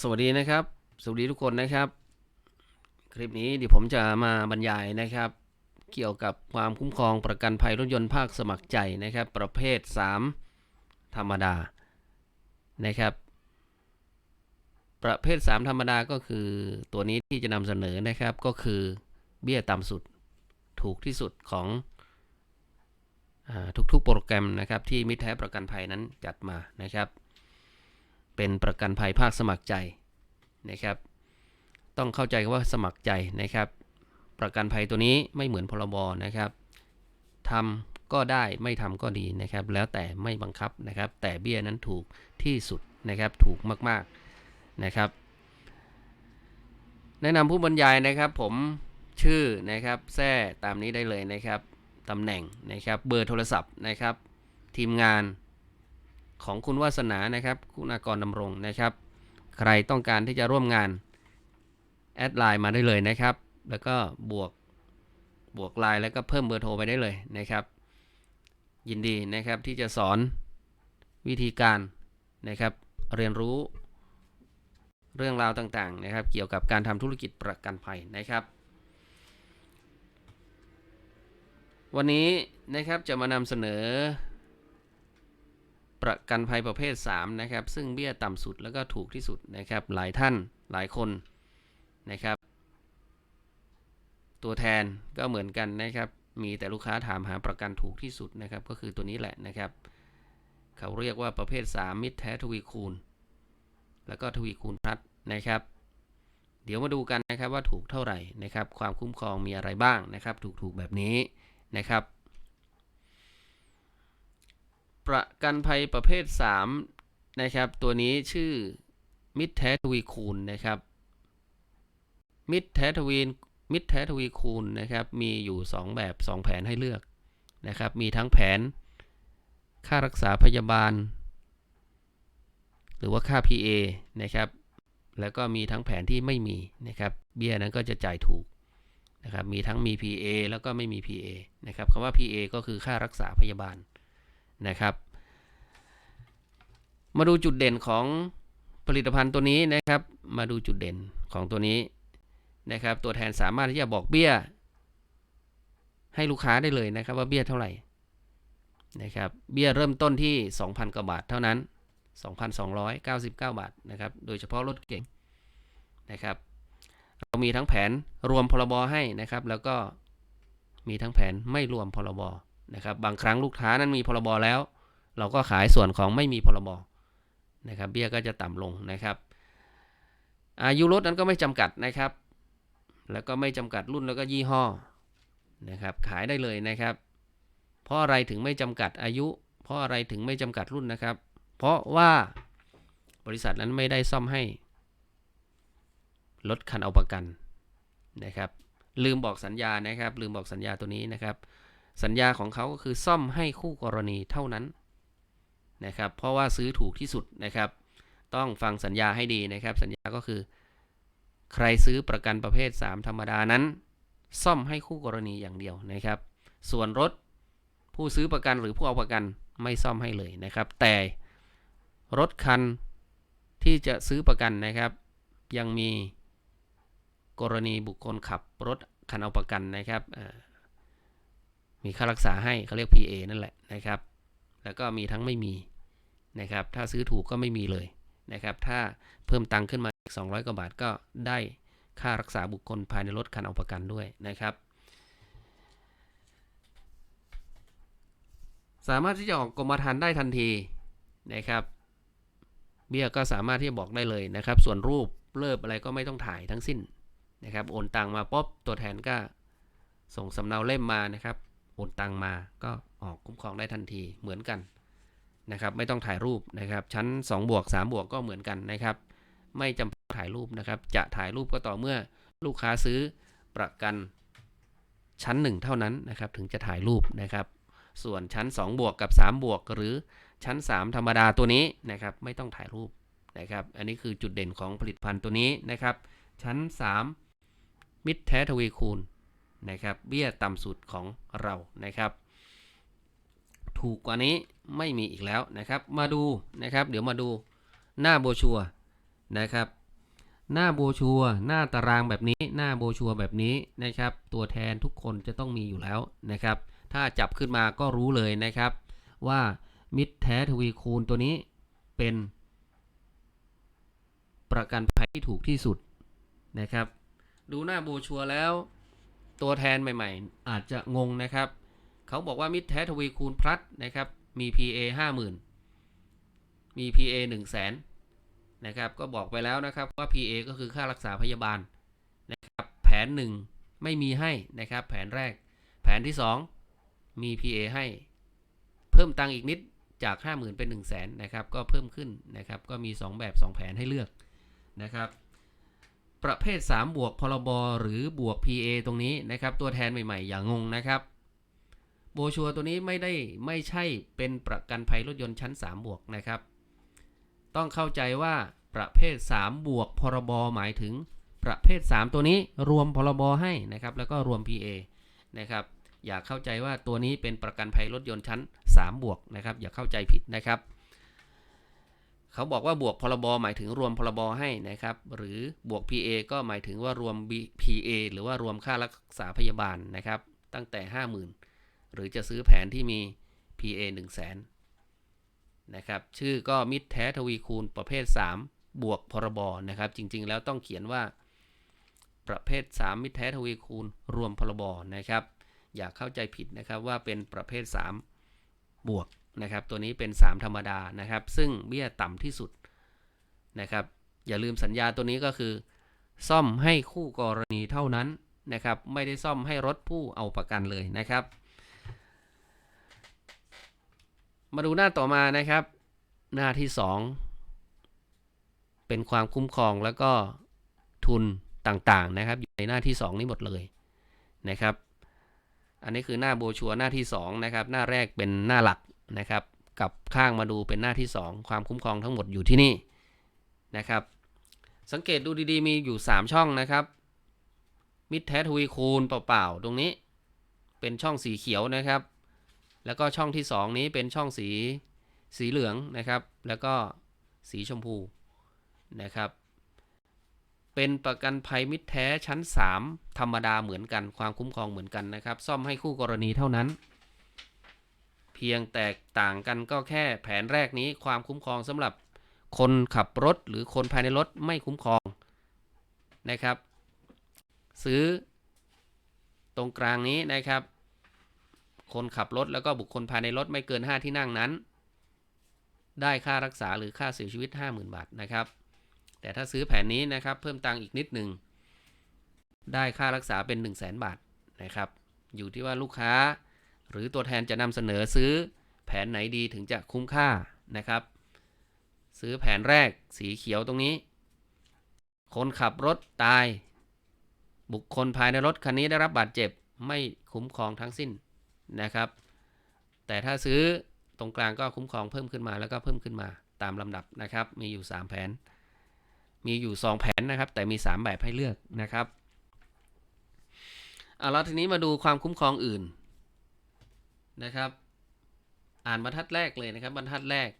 สวัสดีนะครับ สวัสดีทุกคนนะครับ คลิปนี้เดี๋ยวผมจะมาบรรยายนะครับ เกี่ยวกับความคุ้มครองประกันภัยรถยนต์ภาคสมัครใจนะครับ ประเภท 3 ธรรมดานะครับ ประเภท 3 ธรรมดาก็คือตัวนี้ที่จะนำเสนอนะครับก็คือเบี้ยต่ำสุดถูกที่สุดของอทุกๆโปรแกรมนะครับที่มิตรแท้ประกันภัยนั้นจัดมานะครับ เป็นประกันภัยภาคสมัครใจนะครับ ต้องเข้าใจว่าสมัครใจนะครับ ประกันภัยตัวนี้ไม่เหมือนพรบนะครับทำก็ได้ไม่ทำก็ดีนะครับ แล้วแต่ไม่บังคับนะครับ แต่เบี้ยนั้นถูกที่สุดนะครับถูกมากๆนะครับ แนะนำผู้บรรยายนะครับ ผมชื่อนะครับแท้ตามนี้ได้เลยนะครับตำแหน่งนะครับเบอร์โทรศัพท์นะครับ ทีมงาน ของคุณวาสนานะครับ คุณากรดำรงนะครับ ใครต้องการที่จะร่วมงาน แอดไลน์มาได้เลยนะครับ แล้วก็บวกบวกไลน์แล้วก็เพิ่มเบอร์โทรไปได้เลยนะครับ ยินดีนะครับที่จะสอนวิธีการนะครับ เรียนรู้เรื่องราวต่างๆนะครับ เกี่ยวกับการทำธุรกิจประกันภัยนะครับ วันนี้นะครับจะมานำเสนอ ประกันภัยประเภท 3 นะครับ ซึ่งเบี้ยต่ำสุดแล้วก็ถูกที่สุดนะครับ หลายท่านหลายคนนะครับ ตัวแทนก็เหมือนกันนะครับ มีแต่ลูกค้าถามหาประกันถูกที่สุดนะครับ ก็คือตัวนี้แหละนะครับ เขาเรียกว่าประเภท 3 มิตรแท้ทวีคูณ แล้วก็ทวีคูณพลัดนะครับ เดี๋ยวมาดูกันนะครับว่าถูกเท่าไหร่นะครับ ความคุ้มครองมีอะไรบ้างนะครับ ถูกๆแบบนี้นะครับ ประกันภัยประเภท 3 นะครับ ตัวนี้ชื่อมิตรแท้ทวีคูณนะครับ มิตรแท้ทวีมิตรแท้ทวีคูณนะครับ มีอยู่ 2 แบบ 2 แผนให้เลือกนะครับ มีทั้งแผน ค่ารักษาพยาบาล หรือว่าค่า PA นะครับ แล้วก็มีทั้งแผนที่ไม่มีนะครับ เบี้ยนั้นก็จะจ่ายถูกนะครับ มีทั้งมี PA แล้วก็ไม่มี PA นะครับคำว่า PA ก็คือค่ารักษาพยาบาล นะครับ มาดูจุดเด่นของผลิตภัณฑ์ตัวนี้นะครับ มาดูจุดเด่นของตัวนี้นะครับ ตัวแทนสามารถที่จะบอกเบี้ย ให้ลูกค้าได้เลยนะครับ ว่าเบี้ยเท่าไหร่นะครับ เบี้ยเริ่มต้นที่ 2,000กว่าบาทเท่านั้น 2,299 บาทนะครับ โดยเฉพาะรถเก่งนะครับ เรามีทั้งแผนรวมพรบให้นะครับ แล้วก็มีทั้งแผนไม่รวมพรบ นะครับบางครั้งลูกค้านั้นมีพรบแล้ว เราก็ขายส่วนของไม่มีพรบนะครับเบี้ยก็จะต่ำลงนะครับ อายุรถนั้นก็ไม่จำกัดนะครับ แล้วก็ไม่จำกัดรุ่นแล้วก็ยี่ห้อนะครับขายได้เลยนะครับเพราะอะไรถึงไม่จำกัดอายุ เพราะอะไรถึงไม่จำกัดรุ่นนะครับ เพราะว่าบริษัทนั้นไม่ได้ซ่อมให้รถคันเอาประกันนะครับ ลืมบอกสัญญานะครับ ลืมบอกสัญญาตัวนี้นะครับ สัญญาของเขาก็คือซ่อมให้คู่กรณีเท่านั้นนะครับ เพราะว่าซื้อถูกที่สุดนะครับ ต้องฟังสัญญาให้ดีนะครับ สัญญาก็คือ ใครซื้อประกันประเภท 3 ธรรมดานั้น ซ่อมให้คู่กรณีอย่างเดียวนะครับ ส่วนรถผู้ซื้อประกันหรือผู้เอาประกันไม่ซ่อมให้เลยนะครับ แต่รถคันที่จะซื้อประกันนะครับ ยังมีกรณีบุคคลขับรถคันเอาประกันนะครับ มีค่ารักษาให้เขาเรียก PA นั่นแหละนะครับ แล้วก็มีทั้งไม่มีนะครับ ถ้าซื้อถูกก็ไม่มีเลยนะครับ ถ้าเพิ่มตังค์ขึ้นมาอีก200 กว่าบาทก็ได้ค่ารักษาบุคคลภายในรถคันเอาประกันด้วยนะครับ สามารถที่จะออกกรมธรรม์ได้ทันทีนะครับเบี้ยก็สามารถที่จะบอกได้เลยนะครับ ส่วนรูปเลิบอะไรก็ไม่ต้องถ่ายทั้งสิ้นนะครับ โอนตังมาป๊บตัวแทนก็ส่งสำเนาเล่มมานะครับ โอนตังมาก็ออกคุ้มครองได้ทันทีเหมือนกันนะครับไม่ต้องถ่ายรูปนะครับ ชั้น2บวก3บวกก็เหมือนกันนะครับ ไม่จำเป็นถ่ายรูปนะครับ จะถ่ายรูปก็ต่อเมื่อลูกค้าซื้อประกันชั้น 1 เท่านั้นนะครับ ถึงจะถ่ายรูปนะครับ ส่วนชั้น 2 บวกกับ 3 บวก หรือชั้น 3 ธรรมดาตัวนี้นะครับ ไม่ต้องถ่ายรูปนะครับ อันนี้คือจุดเด่นของผลิตภัณฑ์ตัวนี้นะครับ ชั้น 3 มิตรแท้ทวีคูณ นะครับ เบี้ยต่ำสุดของเรานะครับ ถูกกว่านี้ไม่มีอีกแล้วนะครับ มาดูนะครับ เดี๋ยวมาดูหน้าโบชัวนะครับ หน้าโบชัวหน้าตารางแบบนี้ หน้าโบชัวแบบนี้นะครับ ตัวแทนทุกคนจะต้องมีอยู่แล้วนะครับ ถ้าจับขึ้นมาก็รู้เลยนะครับ ว่ามิตรแท้ทวีคูณตัวนี้เป็นประกันภัยที่ถูกที่สุดนะครับ ดูหน้าโบชัวแล้ว ตัวแทนใหม่ๆ อาจจะงงนะครับ เขาบอกว่ามิตรแท้ทวีคูณพลัสนะครับ มี PA 50,000 มี PA 1 0 0 0 0แสนนะครับ ก็บอกไปแล้วนะครับว่า PA ก็คือค่ารักษาพยาบาลนะครับ แผน 1 ไม่มีให้นะครับ แผนแรก แผนที่ 2 มี PA ให้ เพิ่มตังอีกนิดจาก 50,000 เป็น 1 0 0 0 0แสนนะครับ ก็เพิ่มขึ้นนะครับ ก็มี 2 แบบ 2 แผนให้เลือกนะครับ ประเภท 3 บวกพรบหรือบวก PA ตรงนี้นะครับ ตัวแทนใหม่ ๆ อย่างงงนะครับ โบชัวตัวนี้ไม่ได้ไม่ใช่เป็นประกันภัยรถยนต์ชั้น 3 บวกนะครับ ต้องเข้าใจว่าประเภท 3 บวกพรบหมายถึงประเภท 3 ตัวนี้รวมพรบให้นะครับ แล้วก็รวม PA นะครับอย่าเข้าใจว่าตัวนี้เป็นประกันภัยรถยนต์ชั้น 3 บวกนะครับ อย่าเข้าใจผิดนะครับ เขาบอกว่าบวกพรบหมายถึงรวมพรบให้นะครับ หรือบวก PA ก็หมายถึงว่ารวม PA หรือว่ารวมค่ารักษาพยาบาลนะครับ ตั้งแต่ 50,000 หรือจะซื้อแผนที่มี PA 1 0 0 0 0แสนนะครับ ชื่อก็มิตรแท้ทวีคูณประเภท 3 บวกพรบนะครับ จริงๆ แล้วต้องเขียนว่า ประเภท 3 มิตรแท้ทวีคูณรวมพรบนะครับ อย่าเข้าใจผิดนะครับว่าเป็นประเภท 3 บวก นะครับตัวนี้เป็น 3 ธรรมดานะครับ ซึ่งเบี้ยต่ำที่สุดนะครับ อย่าลืมสัญญาตัวนี้ก็คือ ซ่อมให้คู่กรณีเท่านั้นนะครับ ไม่ได้ซ่อมให้รถผู้เอาประกันเลยนะครับ มาดูหน้าต่อมานะครับ หน้าที่ 2 เป็นความคุ้มครองแล้วก็ทุนต่างๆนะครับ อยู่ในหน้าที่ 2 นี้หมดเลยนะครับ อันนี้คือหน้าโบชัวหน้าที่ 2 นะครับ หน้าแรกเป็นหน้าหลัก นะครับกับข้างมาดูเป็นหน้าที่ 2 ความคุ้มครองทั้งหมดอยู่ที่นี่นะครับ สังเกตดูดีๆ มีอยู่ 3 ช่องนะครับ มิดแท้ทวีคูณเปล่าๆ ตรงนี้เป็นช่องสีเขียวนะครับ แล้วก็ช่องที่ 2 นี้เป็นช่องสีสีเหลืองนะครับ แล้วก็สีชมพูนะครับ เป็นประกันภัยมิตรแท้ชั้น 3 ธรรมดาเหมือนกัน ความคุ้มครองเหมือนกันนะครับ ซ่อมให้คู่กรณีเท่านั้น พียงแตกต่างกันก็แค่แผนแรกนี้ความคุ้มครองสำหรับคนขับรถหรือคนภายในรถไม่คุ้มครองนะครับ ซื้อตรงกลางนี้นะครับ คนขับรถแล้วก็บุคคลภายในรถไม่เกิน 5 ที่นั่งนั้น ได้ค่ารักษาหรือค่าเสียชีวิต 50,000 บาทนะครับ แต่ถ้าซื้อแผนนี้นะครับ เพิ่มตังค์อีกนิดหนึ่งได้ค่ารักษาเป็น 1 0 0 0 0แบาทนะครับ อยู่ที่ว่าลูกค้า หรือตัวแทนจะนำเสนอซื้อแผนไหนดีถึงจะคุ้มค่านะครับ ซื้อแผนแรกสีเขียวตรงนี้ คนขับรถตาย บุคคลภายในรถคันนี้ได้รับบาดเจ็บไม่คุ้มครองทั้งสิ้นนะครับ แต่ถ้าซื้อตรงกลางก็คุ้มครองเพิ่มขึ้นมาแล้วก็เพิ่มขึ้นมาตามลำดับนะครับ มีอยู่ 3 แผน มีอยู่ 2 แผนนะครับ แต่มี 3 แบบให้เลือกนะครับเอาแล้วทีนี้มาดูความคุ้มครองอื่น นะครับ อ่านบรรทัดแรกเลยนะครับ บรรทัดแรก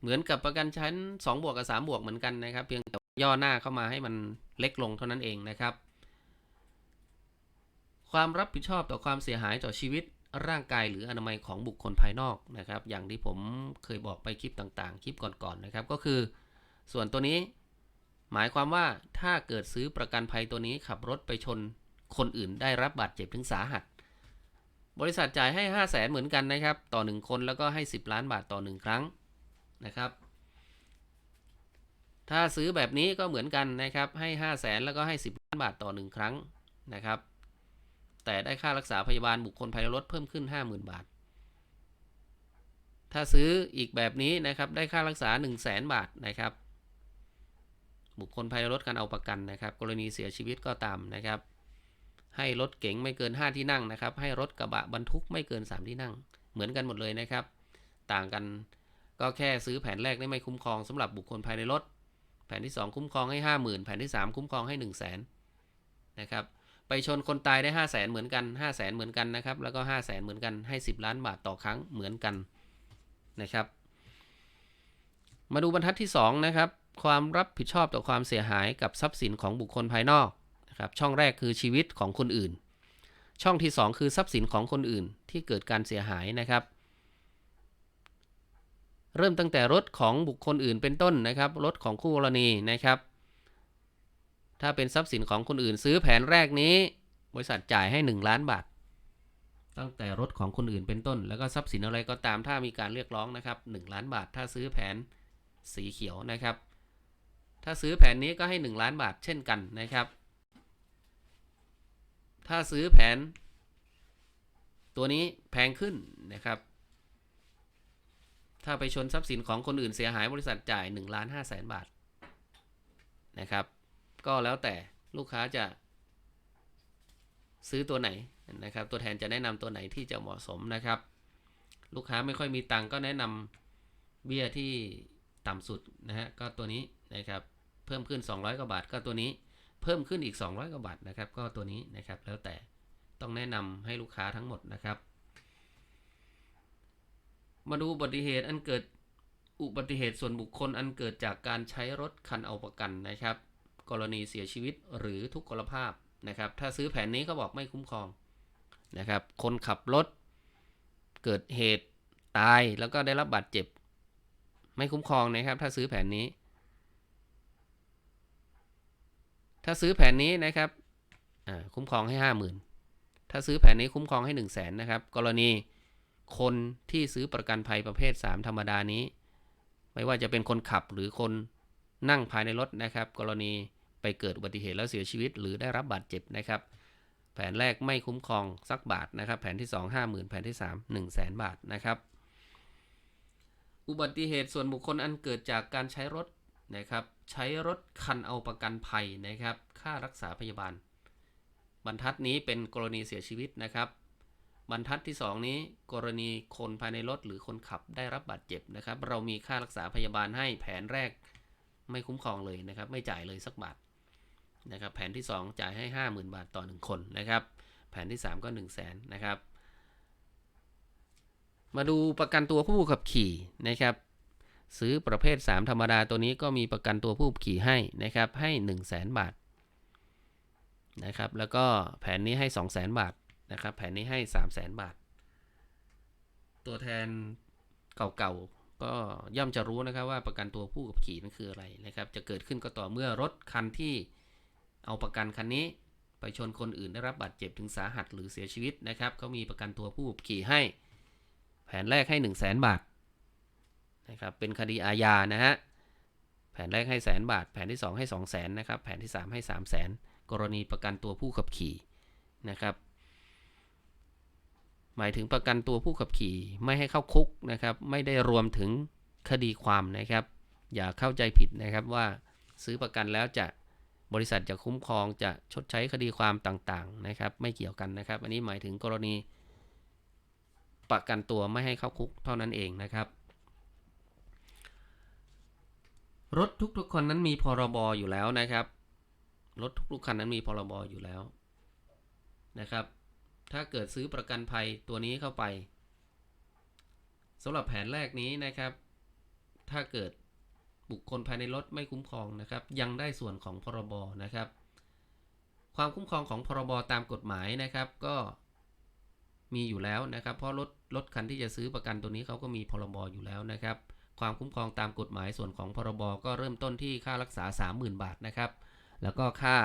เหมือนกับประกันชั้น 2 บวกกับ 3 บวกเหมือนกันนะครับ เพียงแต่ย่อหน้าเข้ามาให้มันเล็กลงเท่านั้นเองนะครับ ความรับผิดชอบต่อความเสียหายต่อชีวิตร่างกายหรืออนามัยของบุคคลภายนอกนะครับ อย่างที่ผมเคยบอกไปคลิปต่างๆ คลิปก่อนๆนะครับ ก็คือ ส่วนตัวนี้ หมายความว่าถ้าเกิดซื้อประกันภัยตัวนี้ขับรถไปชนคนอื่นได้รับบาดเจ็บถึงสาหัส บริษัทจ่ายให้ 5 0 0แสนเหมือนกันนะครับ ต่อ 1 คนแล้วก็ให้ 10 ล้านบาทต่อ 1 ครั้งนะครับ ถ้าซื้อแบบนี้ก็เหมือนกันนะครับ ให้ 5 0 0แสนแล้วก็ให้ 10 ล้านบาทต่อ 1 ครั้งนะครับ แต่ได้ค่ารักษาพยาบาลบุคคลภายในรถเพิ่มขึ้น 50,000 บาท ถ้าซื้ออีกแบบนี้นะครับ ได้ค่ารักษา 1 0 0 0 0แสนบาทนะครับ บุคคลภายในรถการเอาประกันนะครับ กรณีเสียชีวิตก็ตามนะครับ ให้รถเก๋งไม่เกิน 5 ที่นั่งนะครับ ให้รถกระบะบรรทุกไม่เกิน 3 ที่นั่ง เหมือนกันหมดเลยนะครับ ต่างกันก็แค่ซื้อแผนแรกได้ไม่คุ้มครองสำหรับบุคคลภายในรถ แผนที่ 2 คุ้มครองให้ 50,000 แผนที่ 3 คุ้มครองให้ 1 0 0 0 0แสนนะครับ ไปชนคนตายได้ 5 0 0แสนเหมือนกัน 5 0 0แสนเหมือนกันนะครับ แล้วก็5 0 0แสนเหมือนกัน ให้ 10 ล้านบาทต่อครั้งเหมือนกันนะครับ มาดูบรรทัดที่2นะครับ ความรับผิดชอบต่อความเสียหายกับทรัพย์สินของบุคคลภายนอก นะครับ ช่องแรกคือชีวิตของคนอื่น ช่องที่ 2 คือทรัพย์สินของคนอื่นที่เกิดการเสียหายนะครับ เริ่มตั้งแต่รถของบุคคลอื่นเป็นต้นนะครับ รถของคู่กรณีนะครับ ถ้าเป็นทรัพย์สินของคนอื่น ซื้อแผนแรกนี้ บริษัทจ่ายให้ 1 ล้านบาท ตั้งแต่รถของคนอื่นเป็นต้น แล้วก็ทรัพย์สินอะไรก็ตามถ้ามีการเรียกร้องนะครับ 1 ล้านบาท ถ้าซื้อแผนสีเขียวนะครับถ้าซื้อแผนนี้ก็ให้ 1 ล้านบาทเช่นกันนะครับ ถ้าซื้อแผน ตัวนี้แพงขึ้นนะครับ ถ้าไปชนทรัพย์สินของคนอื่นเสียหายบริษัทจ่าย1ล้าน5แสนบาทนะครับ ก็แล้วแต่ลูกค้าจะซื้อตัวไหนนะครับ ตัวแทนจะแนะนำตัวไหนที่จะเหมาะสมนะครับ ลูกค้าไม่ค่อยมีตังก็แนะนำเบี้ยที่ต่ำสุดนะฮะก็ตัวนี้นะครับ เพิ่มขึ้น 200กว่าบาทก็ตัวนี้ เพิ่มขึ้นอีก 200กว่าบาทนะครับ ก็ตัวนี้นะครับแล้วแต่ต้องแนะนำให้ลูกค้าทั้งหมดนะครับ มาดูอุบัติเหตุอันเกิดอุบัติเหตุส่วนบุคคลอันเกิดจากการใช้รถคันเอาประกันนะครับ กรณีเสียชีวิตหรือทุกขลภาพนะครับ ถ้าซื้อแผนนี้เขาบอกไม่คุ้มครองนะครับ คนขับรถเกิดเหตุตายแล้วก็ได้รับบาดเจ็บ ไม่คุ้มครองนะครับ ถ้าซื้อแผนนี้ ถ้าซื้อแผนนี้นะครับคุ้มครองให้ห้าหมื่นถ้าซื้อแผนนี้คุ้มครองให้หนึ่งแสนนะครับ กรณีคนที่ซื้อประกันภัยประเภท 3 ธรรมดานี้ ไม่ว่าจะเป็นคนขับหรือคนนั่งภายในรถนะครับ กรณีไปเกิดอุบัติเหตุแล้วเสียชีวิต หรือได้รับบาดเจ็บนะครับ แผนแรกไม่คุ้มครองสักบาทนะครับ แผนที่ 2 50,000 แผนที่ 3 1 0 0 0 0แสนบาทนะครับ อุบัติเหตุส่วนบุคคลอันเกิดจากการใช้รถ นะครับ ใช้รถคันเอาประกันภัยนะครับ ค่ารักษาพยาบาล บรรทัดนี้เป็นกรณีเสียชีวิตนะครับ บรรทัดที่ 2 นี้ กรณีคนภายในรถหรือคนขับได้รับบาดเจ็บนะครับ เรามีค่ารักษาพยาบาลให้แผนแรกไม่คุ้มครองเลยนะครับ ไม่จ่ายเลยสักบาทนะครับ แผนที่ 2 จ่ายให้ 50,000 บาทต่อ 1 คนนะครับ แผนที่ 3 ก็ 1 0 0 0 0แสนนะครับ มาดูประกันตัวผู้ขับขี่นะครับ ซื้อประเภท 3 ธรรมดาตัวนี้ก็มีประกันตัวผู้ขี่ให้นะครับ ให้ 1 0 0 0 0แสนบาทนะครับแล้วก็แผนนี้ให้ 2 0 0 0 0 0 บาทนะครับ แผนนี้ให้ 3 0 0 0 0 0 บาท ตัวแทนเก่าๆก็ย่อมจะรู้นะครับว่าประกันตัวผู้ขับขี่นั่นคืออะไรนะครับ จะเกิดขึ้นก็ต่อเมื่อรถคันที่เอาประกันคันนี้ ไปชนคนอื่นได้รับบาดเจ็บถึงสาหัสหรือเสียชีวิตนะครับเขามีประกันตัวผู้ขับขี่ให้ แผนแรกให้ 1 0 0 0 0แสนบาท นะครับเป็นคดีอาญานะฮะแผนแรกให้แสนบาท แผนที่ 2 ให้ 2 0 0แสนนะครับแผนที่ 3 ให้ 3 0 0แสนกรณีประกันตัวผู้ขับขี่นะครับ หมายถึงประกันตัวผู้ขับขี่ไม่ให้เข้าคุกนะครับ ไม่ได้รวมถึงคดีความนะครับ อย่าเข้าใจผิดนะครับว่าซื้อประกันแล้วจะบริษัทจะคุ้มครองจะชดใช้คดีความต่างๆนะครับ ไม่เกี่ยวกันนะครับ อันนี้หมายถึงกรณี ประกันตัวไม่ให้เข้าคุกเท่านั้นเองนะครับ รถทุกๆคนนั้นมีพรบอยู่แล้วนะครับ รถทุกๆคันนั้นมีพรบอยู่แล้วนะครับ ถ้าเกิดซื้อประกันภัยตัวนี้เข้าไปสำหรับแผนแรกนี้นะครับ ถ้าเกิดบุคคลภายในรถไม่คุ้มครองนะครับ ยังได้ส่วนของพรบนะครับ ความคุ้มครองของพรบตามกฎหมายนะครับ ก็มีอยู่แล้วนะครับ เพราะรถรถคันที่จะซื้อประกันตัวนี้เขาก็มีพรบอยู่แล้วนะครับ ความคุ้มครองตามกฎหมายส่วนของพรบก็เริ่มต้นที่ค่ารักษา 30,000 บาทนะครับ แล้วก็ค่า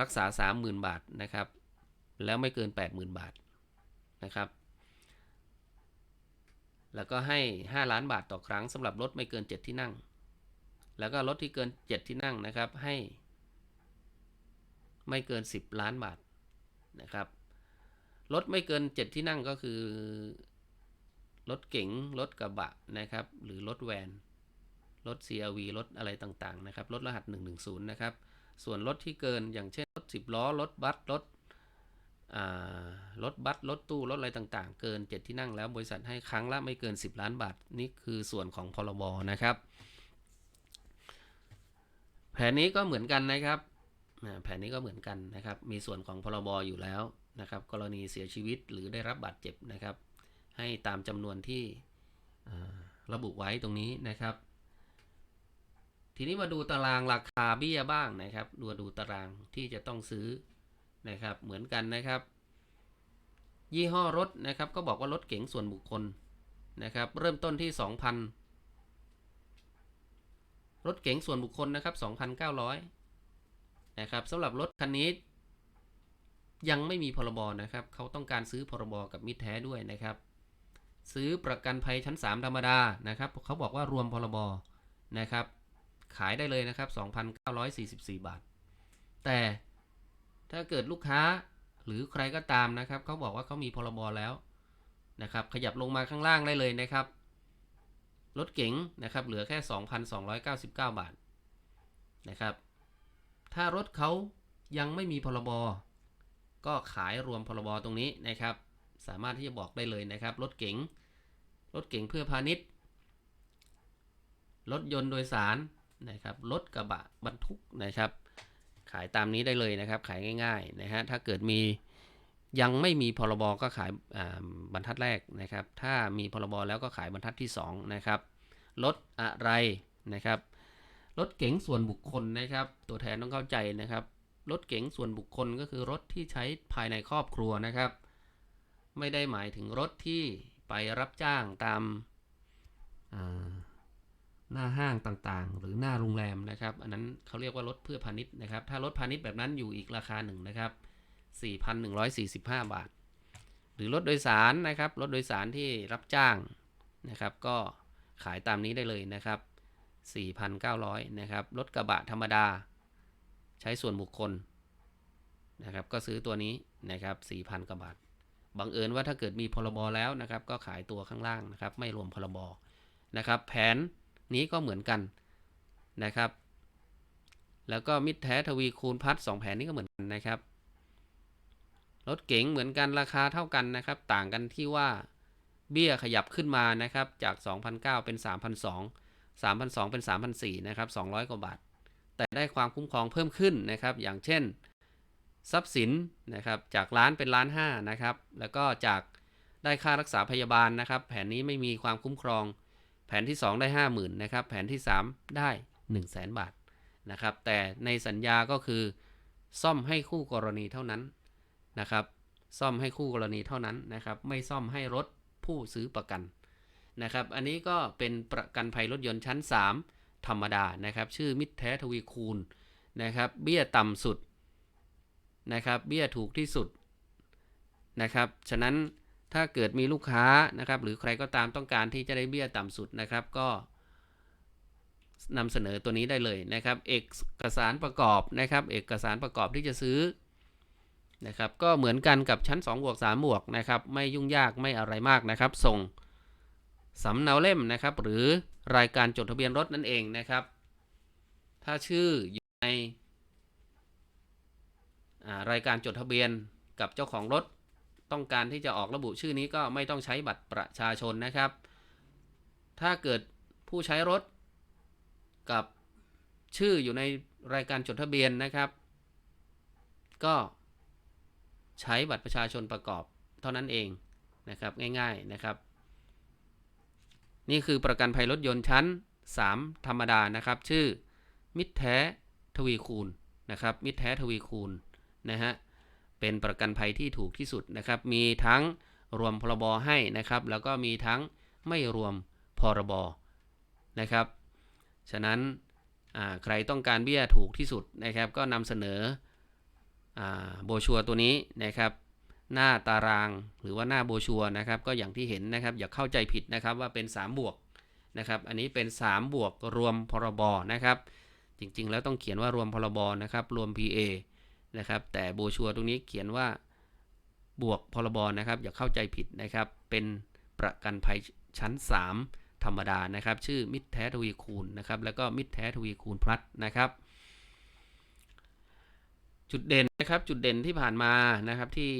รักษา 30,000 บาทนะครับ แล้วไม่เกิน 80,000 บาทนะครับ แล้วก็ให้ 5 ล้านบาทต่อครั้งสำหรับรถไม่เกิน 7 ที่นั่ง แล้วก็รถที่เกิน 7 ที่นั่งนะครับให้ ไม่เกิน 10 ล้านบาทนะครับรถไม่เกิน 7 ที่นั่งก็คือ รถเก๋งรถกระบะนะครับ หรือรถแวนรถ CRV รถอะไรต่างๆนะครับรถรหัส 110 นะครับ ส่วนรถที่เกินอย่างเช่นรถ 10 ล้อ รถบัสรถรถบัสรถตู้รถอะไรต่างๆ เกิน 7 ที่นั่งแล้วบริษัทให้ครั้งละไม่เกิน 10 ล้านบาท นี่คือส่วนของพรบนะครับ แผนนี้ก็เหมือนกันนะครับแผนนี้ก็เหมือนกันนะครับ มีส่วนของพรบอยู่แล้วนะครับ กรณีเสียชีวิตหรือได้รับบาดเจ็บนะครับ ให้ตามจำนวนที่ระบุไว้ตรงนี้นะครับ ทีนี้มาดูตารางราคาเบี้ยบ้างนะครับดูดูตารางที่จะต้องซื้อนะครับ เหมือนกันนะครับ ยี่ห้อรถนะครับ ก็บอกว่ารถเก๋งส่วนบุคคลนะครับ เริ่มต้นที่ 2,000 รถเก๋งส่วนบุคคลนะครับ 2,900 นะครับสำหรับรถคันนี้ ยังไม่มีพรบนะครับ เขาต้องการซื้อพรบกับมิตรแท้ด้วยนะครับ ซื้อประกันภัยชั้น 3 ธรรมดานะครับเขาบอกว่ารวมพรบนะครับ ขายได้เลยนะครับ 2,944 บาท แต่ถ้าเกิดลูกค้าหรือใครก็ตามนะครับเขาบอกว่าเขามีพรบแล้วนะครับ ขยับลงมาข้างล่างได้เลยนะครับรถเก๋งนะครับเหลือแค่ 2,299 บาทนะครับ ถ้ารถเขายังไม่มีพรบก็ขายรวมพรบตรงนี้นะครับ สามารถที่จะบอกได้เลยนะครับรถเก๋งรถเก๋งเพื่อพาณิชย์รถยนต์โดยสารนะครับรถกระบะบรรทุกนะครับ ขายตามนี้ได้เลยนะครับ ขายง่ายๆนะฮะถ้าเกิดมียังไม่มีพรบก็ขายบรรทัดแรกนะครับ ถ้ามีพรบแล้วก็ขายบรรทัดที่สองนะครับรถอะไรนะครับรถเก๋งส่วนบุคคลนะครับ ตัวแทนต้องเข้าใจนะครับรถเก๋งส่วนบุคคลก็คือรถที่ใช้ภายในครอบครัวนะครับ ไม่ได้หมายถึงรถที่ไปรับจ้างตามหน้าห้างต่างๆ หรือหน้าโรงแรมนะครับ อันนั้นเขาเรียกว่ารถเพื่อพาณิชย์นะครับ ถ้ารถพาณิชย์แบบนั้นอยู่อีกราคาหนึ่งนะครับ 4,145 บาท หรือรถโดยสารนะครับ รถโดยสารที่รับจ้างนะครับ ก็ขายตามนี้ได้เลยนะครับ 4,900 นะครับ รถกระบะธรรมดา ใช้ส่วนบุคคลนะครับ ก็ซื้อตัวนี้นะครับ 4,000 กว่าบาท บังเอิญว่าถ้าเกิดมีพรบแล้วนะครับ ก็ขายตัวข้างล่างนะครับ ไม่รวมพรบนะครับ แผนนี้ก็เหมือนกันนะครับ แล้วก็มิตรแท้ทวีคูณพัด2แผนนี้ก็เหมือนกันนะครับรถเก๋งเหมือนกันราคาเท่ากันนะครับ ต่างกันที่ว่าเบี้ยขยับขึ้นมานะครับ จาก 2,009เป็น3,200 3,200เป็น3,400นะครับ200 กว่าบาท แต่ได้ความคุ้มครองเพิ่มขึ้นนะครับ อย่างเช่น ทรัพย์สินนะครับจากล้านเป็นล้านห้านะครับแล้วก็จากได้ค่ารักษาพยาบาลนะครับ แผนนี้ไม่มีความคุ้มครอง แผนที่ 2 ได้ 50,000นะครับแผนที่ 3 ได้ 1 0 0 0 0แบาทนะครับแต่ในสัญญาก็คือซ่อมให้คู่กรณีเท่านั้นนะครับซ่อมให้คู่กรณีเท่านั้นนะครับ ไม่ซ่อมให้รถผู้ซื้อประกันนะครับ อันนี้ก็เป็นประกันภัยรถยนต์ชั้น 3 ธรรมดานะครับ ชื่อมิตรแท้ทวีคูณนะครับ เบี้ยต่ำสุด นะครับเบี้ยถูกที่สุดนะครับ ฉะนั้นถ้าเกิดมีลูกค้านะครับ หรือใครก็ตามต้องการที่จะได้เบี้ยต่ำสุดนะครับ ก็นำเสนอตัวนี้ได้เลยนะครับ เอกสารประกอบนะครับ เอกสารประกอบที่จะซื้อนะครับ ก็เหมือนกันกับชั้น2บวก3บวกนะครับ ไม่ยุ่งยากไม่อะไรมากนะครับ ส่งสำเนาเล่มนะครับ หรือรายการจดทะเบียนรถนั่นเองนะครับ ถ้าชื่ออยู่ใน รายการจดทะเบียนกับเจ้าของรถ ต้องการที่จะออกระบุชื่อนี้ก็ไม่ต้องใช้บัตรประชาชนนะครับ ถ้าเกิดผู้ใช้รถกับชื่ออยู่ในรายการจดทะเบียนนะครับ ก็ใช้บัตรประชาชนประกอบเท่านั้นเองนะครับง่ายๆนะครับ นี่คือประกันภัยรถยนต์ชั้น 3 ธรรมดานะครับ ชื่อมิตรแท้ทวีคูณนะครับ มิตรแท้ทวีคูณ นะฮะเป็นประกันภัยที่ถูกที่สุดนะครับ มีทั้งรวมพรบให้นะครับ แล้วก็มีทั้งไม่รวมพรบนะครับ ฉะนั้นใครต้องการเบี้ยถูกที่สุดนะครับ ก็นำเสนอโบชัวตัวนี้นะครับ หน้าตารางหรือว่าหน้าโบชัวนะครับ ก็อย่างที่เห็นนะครับ อย่าเข้าใจผิดนะครับว่าเป็น 3 บวกนะครับ อันนี้เป็น 3 บวกรวมพรบนะครับ จริงๆ แล้วต้องเขียนว่ารวมพรบนะครับ รวม PA นะครับ แต่โบชัวตรงนี้เขียนว่าบวกพรบนะครับ อย่าเข้าใจผิดนะครับ เป็นประกันภัยชั้น 3 ธรรมดานะครับ ชื่อมิตรแท้ทวีคูณนะครับ แล้วก็มิตรแท้ทวีคูณพลัสนะครับ จุดเด่นนะครับ จุดเด่นที่ผ่านมานะครับที่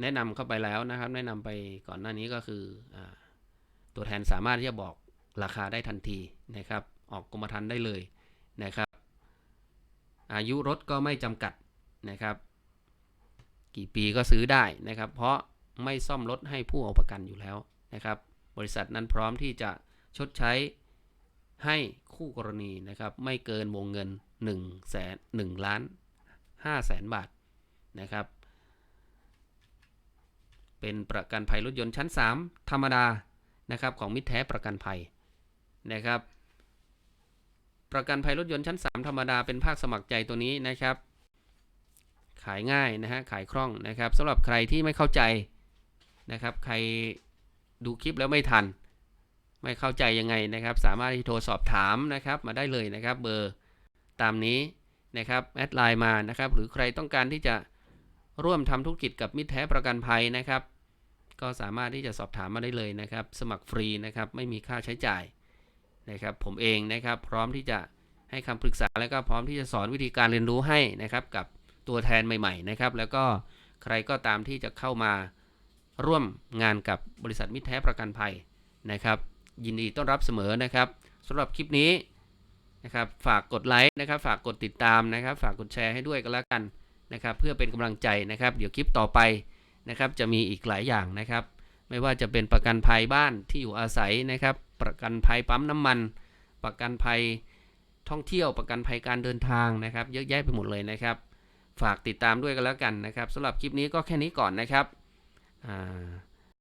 แนะนำเข้าไปแล้วนะครับ แนะนำไปก่อนหน้านี้ก็คืออตัวแทนสามารถที่จะบอกราคาได้ทันทีนะครับ ออกกรมธรรม์ได้เลยนะครับ อายุรถก็ไม่จำกัดนะครับ กี่ปีก็ซื้อได้นะครับ เพราะไม่ซ่อมรถให้ผู้เอาประกันอยู่แล้วนะครับ บริษัทนั้นพร้อมที่จะชดใช้ให้คู่กรณีนะครับ ไม่เกินวงเงิน1แสน1ล้าน5แสนบาทนะครับ เป็นประกันภัยรถยนต์ชั้น 3 ธรรมดานะครับของมิตรแท้ประกันภัยนะครับ ประกันภัยรถยนต์ชั้น 3 ธรรมดาเป็นภาคสมัครใจตัวนี้นะครับ ขายง่ายนะฮะขายคล่องนะครับสำหรับใครที่ไม่เข้าใจนะครับ ใครดูคลิปแล้วไม่ทัน ไม่เข้าใจยังไงนะครับ สามารถที่โทรสอบถามนะครับ มาได้เลยนะครับเบอร์ตามนี้นะครับแอดไลน์มานะครับ หรือใครต้องการที่จะร่วมทำธุรกิจกับมิตรแท้ประกันภัยนะครับ ก็สามารถที่จะสอบถามมาได้เลยนะครับ สมัครฟรีนะครับ ไม่มีค่าใช้จ่าย นะครับผมเองนะครับพร้อมที่จะให้คำปรึกษาแล้วก็พร้อมที่จะสอนวิธีการเรียนรู้ให้นะครับกับตัวแทนใหม่ๆนะครับแล้วก็ใครก็ตามที่จะเข้ามาร่วมงานกับบริษัทมิตรแท้ประกันภัยนะครับ ยินดีต้อนรับเสมอนะครับสำหรับคลิปนี้นะครับฝากกดไลค์นะครับฝากกดติดตามนะครับ ฝากกดแชร์ให้ด้วยกันแล้วกันนะครับ เพื่อเป็นกำลังใจนะครับ เดี๋ยวคลิปต่อไปนะครับ จะมีอีกหลายอย่างนะครับ ไม่ว่าจะเป็นประกันภัยบ้านที่อยู่อาศัยนะครับ ประกันภัยปั๊มน้ำมัน ประกันภัยท่องเที่ยวประกันภัยการเดินทางนะครับ เยอะแยะไปหมดเลยนะครับ ฝากติดตามด้วยกันแล้วกันนะครับสำหรับคลิปนี้ก็แค่นี้ก่อนนะครับอ่า